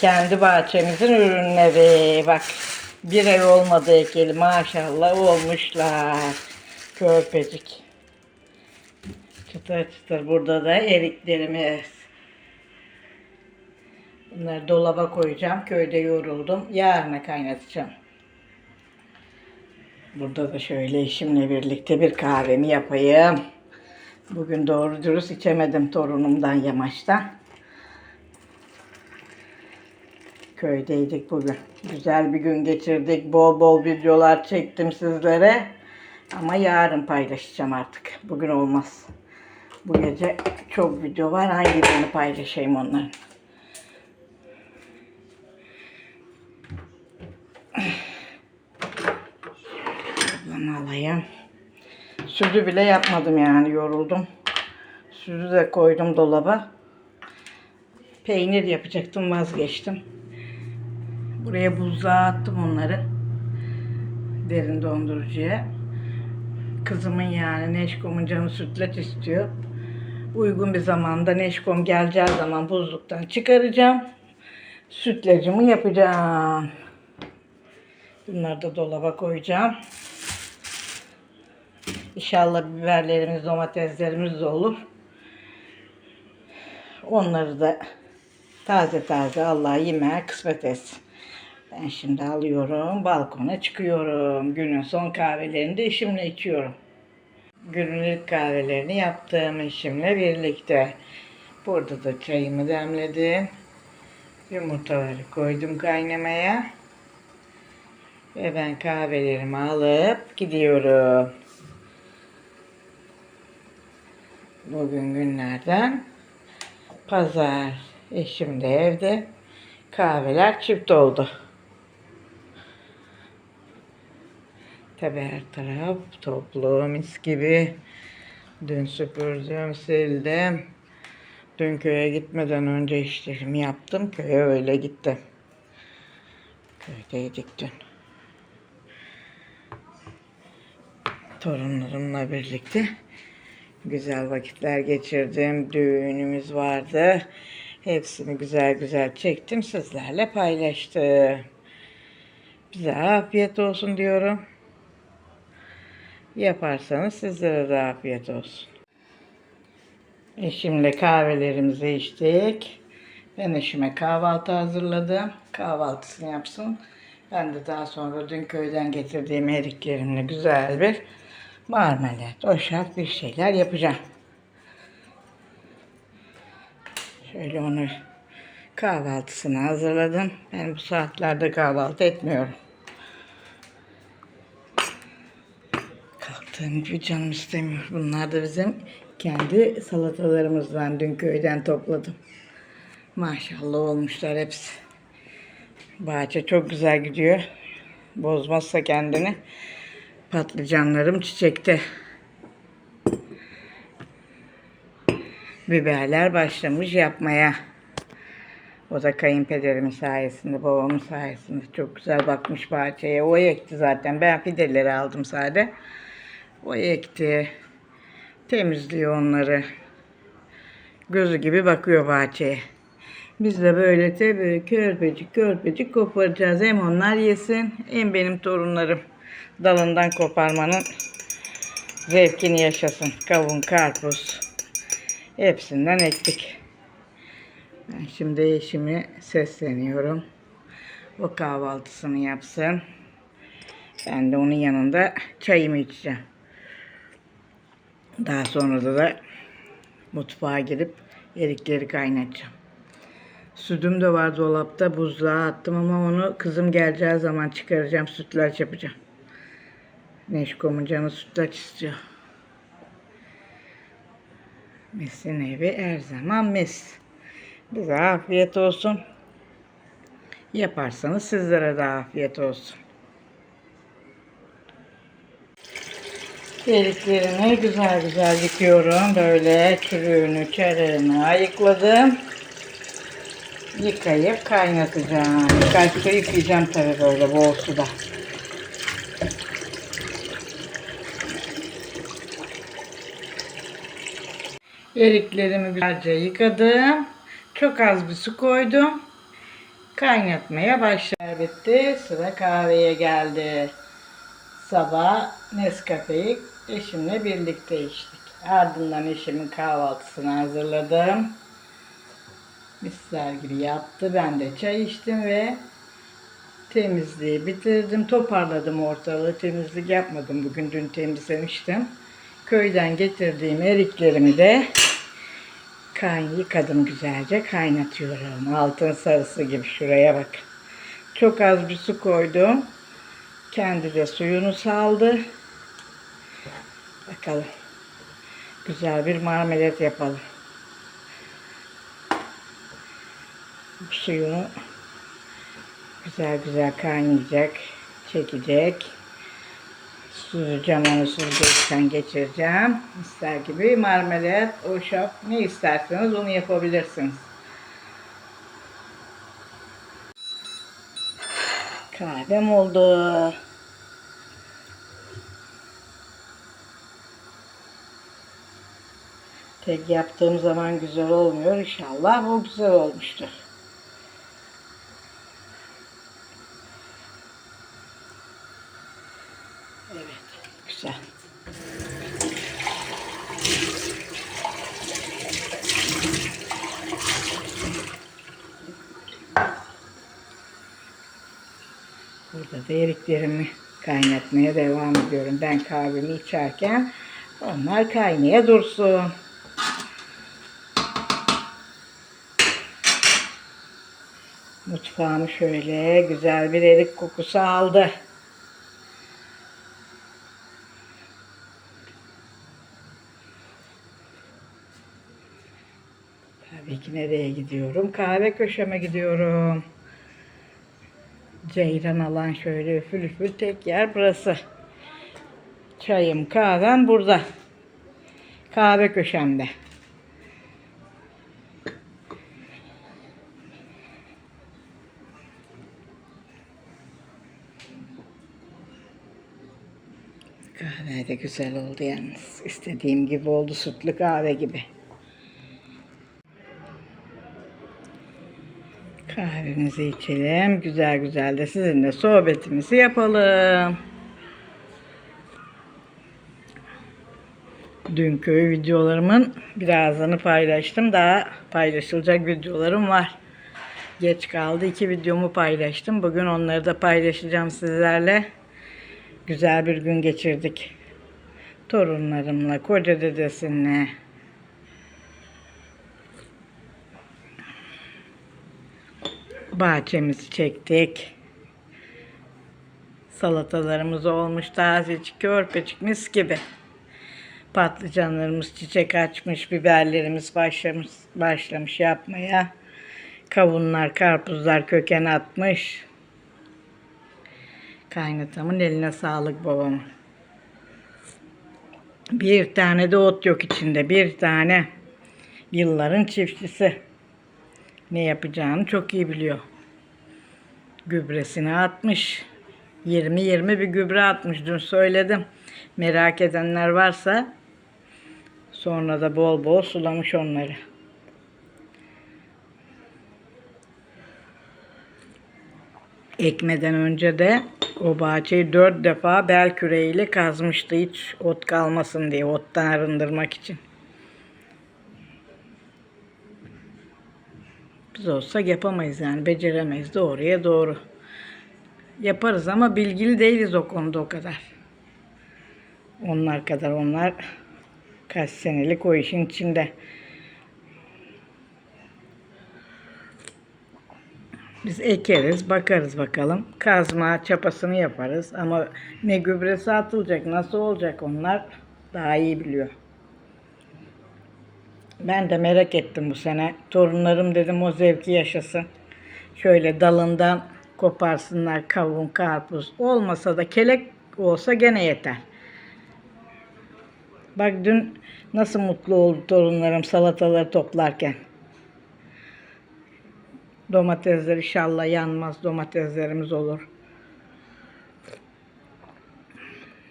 Kendi bahçemizin ürünleri. Bak bir ay olmadı ekeli maşallah olmuşlar. Körpecik. Çıtır çıtır burada da eriklerimiz. Bunları dolaba koyacağım. Köyde yoruldum. Yarına kaynatacağım. Burada da şöyle eşimle birlikte bir kahvemi yapayım. Bugün doğru dürüst içemedim torunumdan yamaçta. Köydeydik bugün. Güzel bir gün geçirdik. Bol bol videolar çektim sizlere. Ama yarın paylaşacağım artık. Bugün olmaz. Bu gece çok video var. Hangi birini paylaşayım onların? Bunu alayım. Sütü bile yapmadım yani yoruldum. Sütü de koydum dolaba. Peynir yapacaktım vazgeçtim. Buraya buzluğa attım onları. Derin dondurucuya. Kızımın yani Neşkom'un canı sütlaç istiyor. Uygun bir zamanda Neşkom geleceği zaman buzluktan çıkaracağım. Sütlacımı yapacağım. Bunları da dolaba koyacağım. İnşallah biberlerimiz, domateslerimiz de olur. Onları da taze taze Allah yemeğe kısmet etsin. Ben şimdi alıyorum, balkona çıkıyorum. Günün son kahvelerini de eşimle içiyorum. Günün ilk kahvelerini yaptığım eşimle birlikte. Burada da çayımı demledim. Yumurtaları koydum kaynamaya. Ve ben kahvelerimi alıp gidiyorum. Bugün günlerden pazar. Eşim de evde. Kahveler çift oldu. Tabi her taraf toplu mis gibi. Dün süpürdüm, sildim. Dün köye gitmeden önce işlerimi yaptım. Köye öyle gittim. Köydeydik dün. Torunlarımla birlikte güzel vakitler geçirdim. Düğünümüz vardı. Hepsini güzel güzel çektim. Sizlerle paylaştım. Bize afiyet olsun diyorum. Yaparsanız sizlere de afiyet olsun. Eşimle kahvelerimizi içtik. Ben eşime kahvaltı hazırladım. Kahvaltısını yapsın. Ben de daha sonra dün köyden getirdiğim eriklerimle güzel bir marmelat, oşak bir şeyler yapacağım. Şöyle onu kahvaltısını hazırladım. Ben bu saatlerde kahvaltı etmiyorum. Gibi canım istemiyor. Bunlar da bizim kendi salatalarımızdan dün köyden topladım. Maşallah olmuşlar hepsi. Bahçe çok güzel gidiyor. Bozmazsa kendini. Patlıcanlarım çiçekte. Biberler başlamış yapmaya. O da kayınpederimin sayesinde, babamın sayesinde çok güzel bakmış bahçeye. O ekti zaten. Ben fideleri aldım sade. O ekti. Temizliyor onları. Gözü gibi bakıyor bahçeye. Biz de böyle tabii körpecik körpecik koparacağız. Hem onlar yesin hem benim torunlarım dalından koparmanın zevkini yaşasın. Kavun, karpuz hepsinden ektik. Ben şimdi eşimi sesleniyorum. O kahvaltısını yapsın. Ben de onun yanında çayımı içeceğim. Daha sonra da, da mutfağa girip erikleri kaynatacağım. Sütüm de var dolapta buzluğa attım ama onu kızım geleceği zaman çıkaracağım sütlaç yapacağım. Neşkom'un canı sütlaç istiyor. Mes'in evi her zaman mes. Bize afiyet olsun. Yaparsanız sizlere de afiyet olsun. Eriklerini güzel güzel yıkıyorum. Böyle çürüğünü, çarığını ayıkladım. Yıkayıp kaynatacağım. Birkaç su yıkayacağım tabii böyle bol suda. Eriklerimi güzelce yıkadım. Çok az bir su koydum. kaynatmaya başlar. Bitti. Sıra kahveye geldi. Sabah Nescafe'yi eşimle birlikte içtik. Ardından eşimin kahvaltısını hazırladım. Misler gibi yaptı. Ben de çay içtim ve temizliği bitirdim. Toparladım ortalığı. Temizlik yapmadım. Bugün dün temizlemiştim. Köyden getirdiğim eriklerimi de kay yıkadım güzelce. Kaynatıyorum. Altın sarısı gibi şuraya bak. Çok az bir su koydum. Kendi de suyunu saldı. Bakalım. Güzel bir marmelat yapalım. Bu suyunu güzel güzel kaynayacak. Çekecek. Süzeceğim onu süzgeçten geçireceğim. İster gibi marmelat, hoşaf ne isterseniz onu yapabilirsiniz. Kahvem oldu. Tek yaptığım zaman güzel olmuyor. İnşallah o güzel olmuştur. Evet, güzel. Burada da eriklerimi kaynatmaya devam ediyorum. Ben kahvemi içerken onlar kaynaya dursun. Mutfağımı şöyle güzel bir erik kokusu aldı. Tabii ki nereye gidiyorum? Kahve köşeme gidiyorum. Ceyran alan şöyle üfül üfül tek yer burası. Çayım kahvem burada. Kahve köşemde. Kahve de güzel oldu yalnız. İstediğim gibi oldu sütlü kahve gibi. Kahvemizi içelim. Güzel güzel de sizinle sohbetimizi yapalım. Dünkü videolarımın birazını paylaştım. Daha paylaşılacak videolarım var. Geç kaldı. iki videomu paylaştım. Bugün onları da paylaşacağım sizlerle. Güzel bir gün geçirdik. Torunlarımla, koca dedesinle. Bahçemizi çektik. Salatalarımız olmuş tazecik, körpecik, mis gibi. Patlıcanlarımız çiçek açmış, biberlerimiz başlamış, başlamış yapmaya. Kavunlar, karpuzlar köken atmış. Kaynatamın eline sağlık babamın. Bir tane de ot yok içinde. Bir tane. Yılların çiftçisi. Ne yapacağını çok iyi biliyor. Gübresini atmış. 20-20 bir gübre atmış. Dün söyledim. Merak edenler varsa sonra da bol bol sulamış onları. Ekmeden önce de o bahçeyi dört defa bel küreğiyle kazmıştı hiç ot kalmasın diye, ottan arındırmak için. Biz olsak yapamayız yani, beceremeyiz doğruya doğru. Yaparız ama bilgili değiliz o konuda o kadar. Onlar kadar onlar kaç senelik o işin içinde. Biz ekeriz, bakarız bakalım. Kazma çapasını yaparız ama ne gübresi atılacak, nasıl olacak onlar daha iyi biliyor. Ben de merak ettim bu sene. Torunlarım dedim o zevki yaşasın. Şöyle dalından koparsınlar kavun, karpuz. Olmasa da kelek olsa gene yeter. Bak dün nasıl mutlu oldu torunlarım salataları toplarken. Domatesler inşallah yanmaz. Domateslerimiz olur.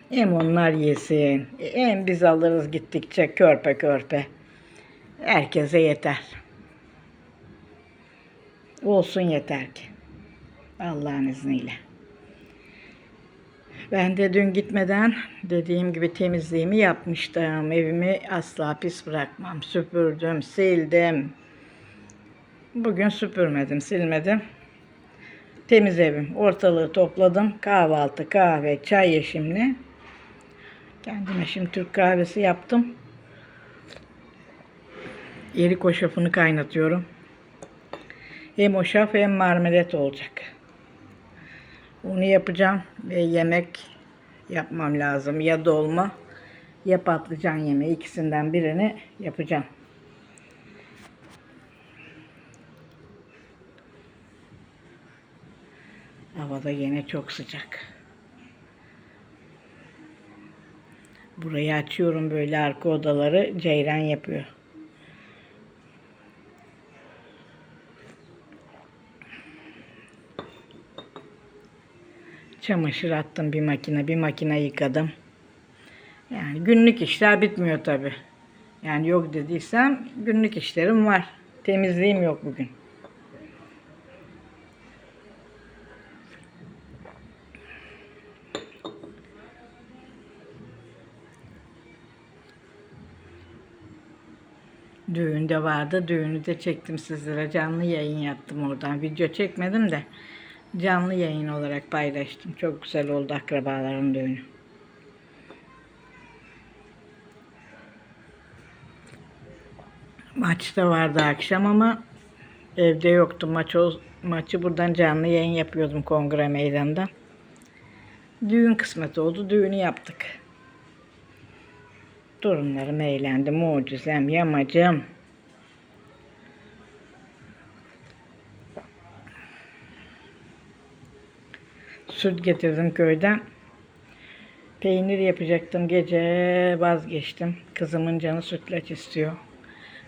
Hem onlar yesin. Hem biz alırız gittikçe körpe körpe. Herkese yeter. Olsun yeter ki. Allah'ın izniyle. Ben de dün gitmeden dediğim gibi temizliğimi yapmıştım. Evimi asla pis bırakmam. Süpürdüm, sildim. Bugün süpürmedim, silmedim. Temiz evim. Ortalığı topladım. Kahvaltı, kahve, çay yeşimli. Kendime şimdi Türk kahvesi yaptım. Erik hoşafını kaynatıyorum. Hem hoşaf hem marmelat olacak. Onu yapacağım ve yemek yapmam lazım. Ya dolma ya patlıcan yemeği ikisinden birini yapacağım. Havada yine çok sıcak. Burayı açıyorum böyle arka odaları ceyran yapıyor. Çamaşır attım bir makine, bir makine yıkadım. Yani günlük işler bitmiyor tabi. Yani yok dediysem günlük işlerim var. Temizliğim yok bugün. Düğün de vardı. Düğünü de çektim sizlere. Canlı yayın yaptım oradan. Video çekmedim de canlı yayın olarak paylaştım. Çok güzel oldu akrabaların düğünü. Maç da vardı akşam ama evde yoktu. Maç o, maçı buradan canlı yayın yapıyordum kongre meydanında. Düğün kısmet oldu. Düğünü yaptık. Torunlarım eğlendi. Mucizem, yamacım. Süt getirdim köyden. Peynir yapacaktım gece vazgeçtim. Kızımın canı sütlaç istiyor.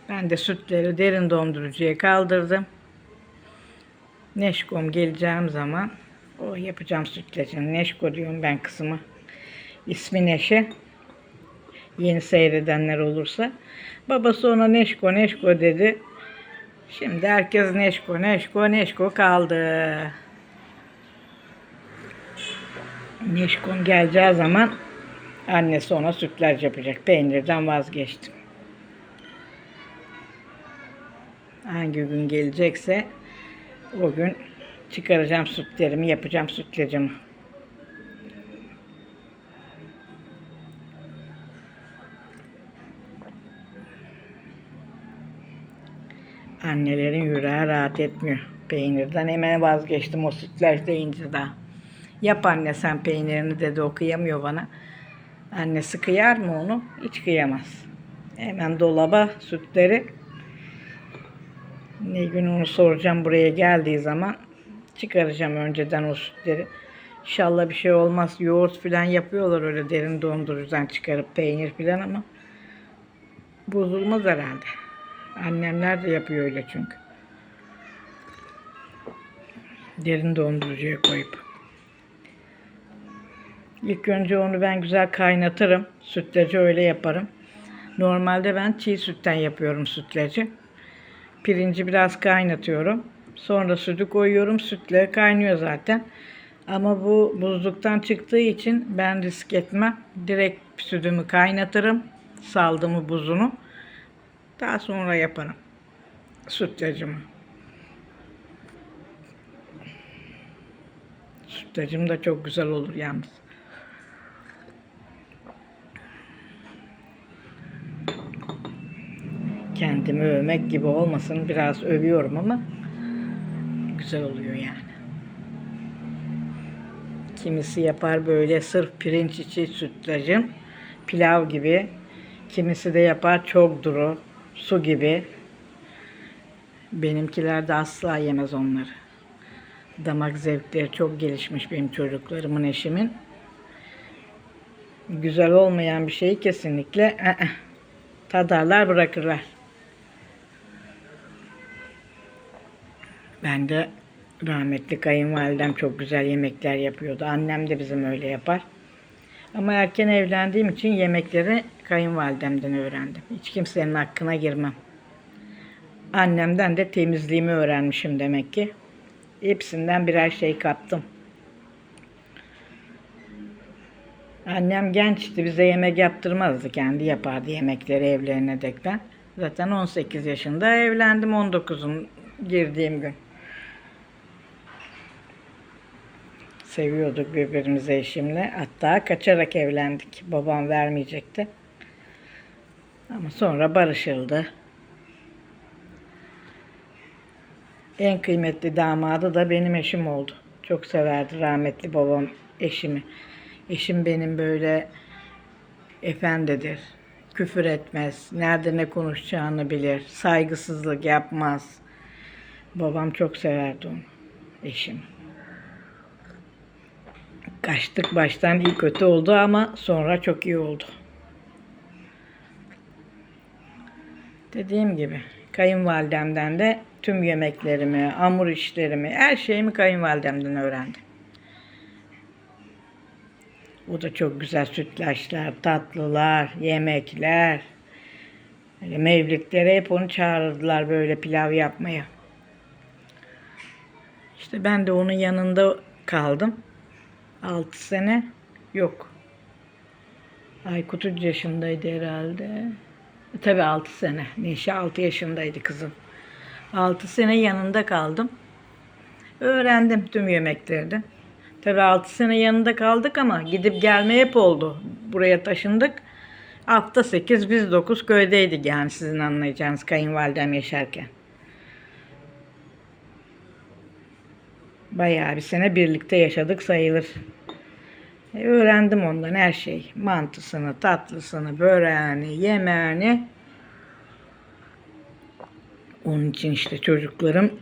Ben de sütleri derin dondurucuya kaldırdım. Neşkom geleceğim zaman o yapacağım sütlacını. Neşko diyorum ben kızıma. İsmi Neşe. Yeni seyredenler olursa. Babası ona Neşko Neşko dedi. Şimdi herkes Neşko Neşko Neşko kaldı. Neşkon geleceği zaman annesi ona sütlaç yapacak. Peynirden vazgeçtim. Hangi gün gelecekse o gün çıkaracağım sütlerimi, yapacağım sütlacımı. Annelerin yüreği rahat etmiyor. Peynirden hemen vazgeçtim o sütlaç deyince daha. Yap anne sen peynirini dedi o kıyamıyor bana. Annesi kıyar mı onu? Hiç kıyamaz. Hemen dolaba sütleri. Ne gün onu soracağım buraya geldiği zaman çıkaracağım önceden o sütleri. İnşallah bir şey olmaz. Yoğurt falan yapıyorlar öyle derin dondurucudan çıkarıp peynir falan ama bozulmaz herhalde. Annemler de yapıyor öyle çünkü. Derin dondurucuya koyup. İlk önce onu ben güzel kaynatırım. Sütlacı öyle yaparım. Normalde ben çiğ sütten yapıyorum sütlacı. Pirinci biraz kaynatıyorum. Sonra sütü koyuyorum. Sütle kaynıyor zaten. Ama bu buzluktan çıktığı için ben risk etmem. Direkt sütümü kaynatırım. Saldımı buzunu. Daha sonra yaparım. Sütlacımı. Sütlacım da çok güzel olur yalnız. Kendimi övmek gibi olmasın biraz övüyorum ama güzel oluyor yani. Kimisi yapar böyle sırf pirinç içi sütlacım pilav gibi. Kimisi de yapar çok duru su gibi. Benimkiler de asla yemez onları. Damak zevkleri çok gelişmiş benim çocuklarımın, eşimin. Güzel olmayan bir şeyi kesinlikle ı-ı, tadarlar bırakırlar. Ben de rahmetli kayınvalidem çok güzel yemekler yapıyordu. Annem de bizim öyle yapar. Ama erken evlendiğim için yemekleri kayınvalidemden öğrendim. Hiç kimsenin hakkına girmem. Annemden de temizliğimi öğrenmişim demek ki. Hepsinden birer şey kaptım. Annem gençti. Bize yemek yaptırmazdı. Kendi yapardı yemekleri evlerine dekten. Zaten 18 yaşında evlendim 19'un girdiğim gün. Seviyorduk birbirimizi eşimle. Hatta kaçarak evlendik. Babam vermeyecekti. Ama sonra barışıldı. En kıymetli damadı da benim eşim oldu. Çok severdi rahmetli babam eşimi. Eşim benim böyle efendidir. Küfür etmez. Nerede ne konuşacağını bilir. Saygısızlık yapmaz. Babam çok severdi onu. Eşim. Kaçtık baştan iyi kötü oldu ama sonra çok iyi oldu. Dediğim gibi kayınvalidemden de tüm yemeklerimi, hamur işlerimi, her şeyimi kayınvalidemden öğrendim. O da çok güzel sütlaçlar, tatlılar, yemekler. Böyle mevlitlere hep onu çağırdılar böyle pilav yapmaya. İşte ben de onun yanında kaldım. 6 sene yok. Aykut 3 yaşındaydı herhalde. Tabii 6 sene. Neşe 6 yaşındaydı kızım. 6 sene yanında kaldım. Öğrendim tüm yemeklerini. Tabii 6 sene yanında kaldık ama gidip gelme hep oldu. Buraya taşındık. Hafta 8 biz 9 köydeydik yani sizin anlayacağınız kayınvalidem yaşarken. Bayağı bir sene birlikte yaşadık sayılır. E, öğrendim ondan her şey. Mantısını, tatlısını, böreğini, yemeğini. Onun için işte çocuklarım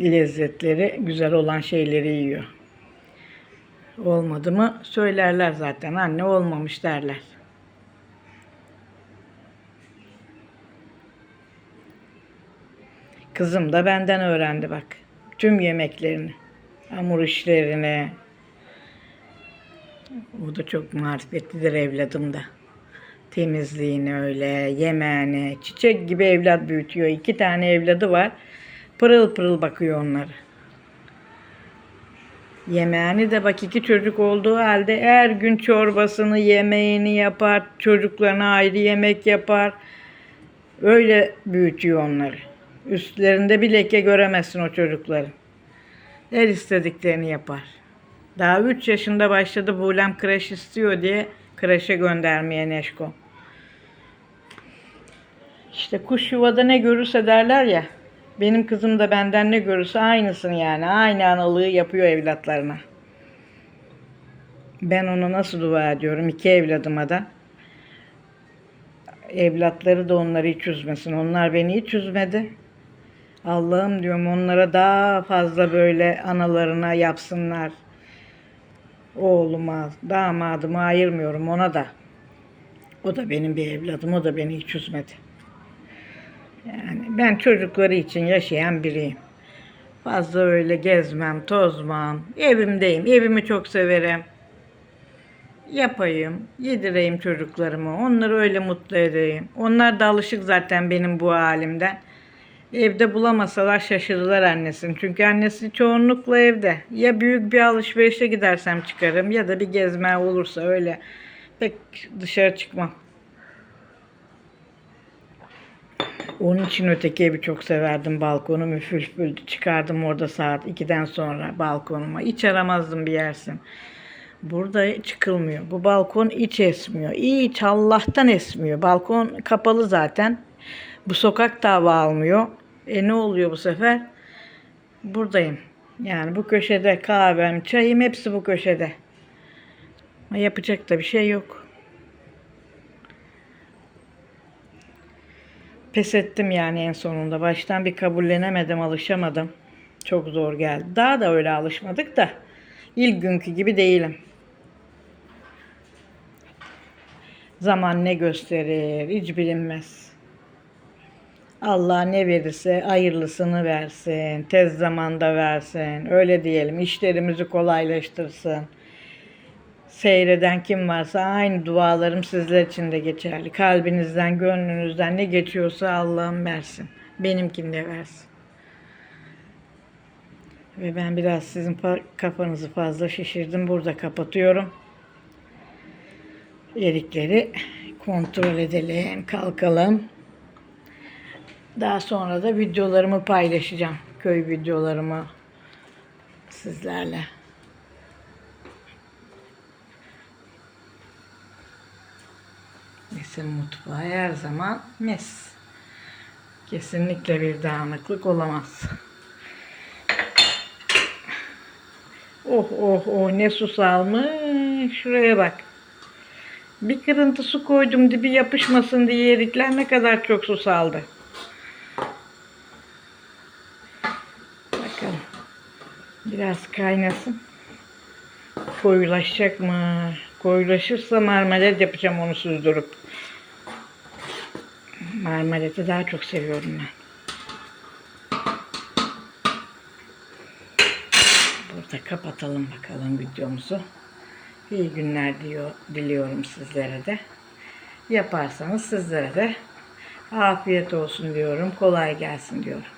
lezzetleri, güzel olan şeyleri yiyor. Olmadı mı söylerler zaten. Anne olmamış derler. Kızım da benden öğrendi bak. Tüm yemeklerini, hamur işlerini. O da çok marifetlidir evladım da. Temizliğini öyle, yemeğini, çiçek gibi evlat büyütüyor. İki tane evladı var. Pırıl pırıl bakıyor onları. Yemeğini de bak iki çocuk olduğu halde her gün çorbasını, yemeğini yapar. Çocuklarına ayrı yemek yapar. Öyle büyütüyor onları. Üstlerinde bir leke göremezsin o çocukların. Her istediklerini yapar. Daha 3 yaşında başladı Bulem kreş istiyor diye kreşe göndermeye Neşko. İşte kuş yuvada ne görürse derler ya. Benim kızım da benden ne görürse aynısını yani. Aynı analığı yapıyor evlatlarına. Ben ona nasıl dua ediyorum iki evladıma da. Evlatları da onları hiç üzmesin. Onlar beni hiç üzmedi. Allah'ım diyorum onlara daha fazla böyle analarına yapsınlar. Oğluma, damadıma ayırmıyorum ona da. O da benim bir evladım. O da beni hiç üzmedi. Yani ben çocukları için yaşayan biriyim. Fazla öyle gezmem, tozmam. Evimdeyim. Evimi çok severim. Yapayım, yedireyim çocuklarımı. Onları öyle mutlu edeyim. Onlar da alışık zaten benim bu halimden. Evde bulamasalar şaşırırlar annesini. Çünkü annesi çoğunlukla evde. Ya büyük bir alışverişe gidersem çıkarım ya da bir gezme olursa öyle. Pek dışarı çıkmam. Onun için öteki evi çok severdim. Balkonum üfülfüldü. Çıkardım orada saat 2'den sonra balkonuma. Hiç aramazdım bir yersin. Burada çıkılmıyor. Bu balkon hiç esmiyor. Hiç Allah'tan esmiyor. Balkon kapalı zaten. Bu sokak da hava almıyor. E ne oluyor bu sefer? Buradayım. Yani bu köşede kahvem, çayım hepsi bu köşede. Ama yapacak da bir şey yok. Pes ettim yani en sonunda. Baştan bir kabullenemedim, alışamadım. Çok zor geldi. Daha da öyle alışmadık da ilk günkü gibi değilim. Zaman ne gösterir hiç bilinmez. Allah ne verirse hayırlısını versin, tez zamanda versin. Öyle diyelim. İşlerimizi kolaylaştırsın. Seyreden kim varsa aynı dualarım sizler için de geçerli. Kalbinizden, gönlünüzden ne geçiyorsa Allah'ım versin. Benimkini de versin. Ve ben biraz sizin fa- kafanızı fazla şişirdim. Burada kapatıyorum. Erikleri kontrol edelim, kalkalım. Daha sonra da videolarımı paylaşacağım. Köy videolarımı sizlerle. Mesin mutfağı her zaman mis. Kesinlikle bir dağınıklık olamaz. Oh oh oh ne su salmış. Şuraya bak. Bir kırıntı su koydum dibi yapışmasın diye erikler ne kadar çok su saldı. Bakalım. Biraz kaynasın. Koyulaşacak mı? Koyulaşırsa marmelat yapacağım onu süzdürüp. Marmelatı daha çok seviyorum ben. Burada kapatalım bakalım videomuzu. İyi günler diyor, diliyorum sizlere de. Yaparsanız sizlere de afiyet olsun diyorum. Kolay gelsin diyorum.